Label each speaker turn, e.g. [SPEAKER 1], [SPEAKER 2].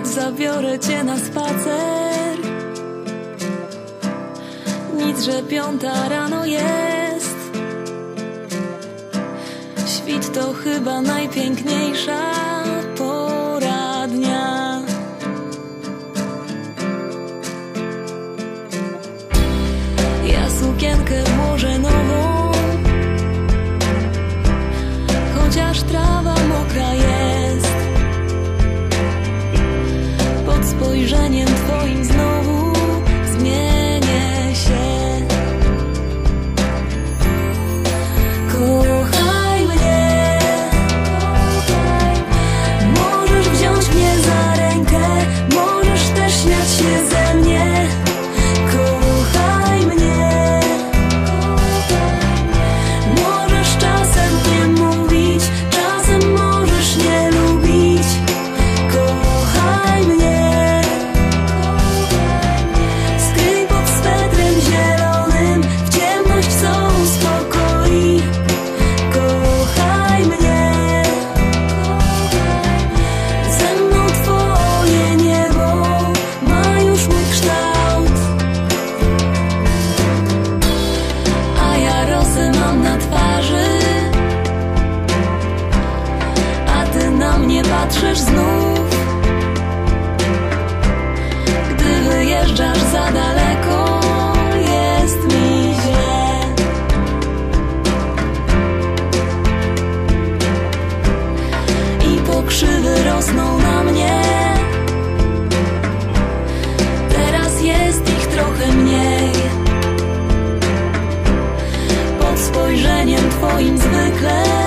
[SPEAKER 1] Tak zabiorę cię na spacer. Nic, że piąta rano jest. Świt to chyba najpiękniejsza pora dnia Ja sukienkę może joins the club.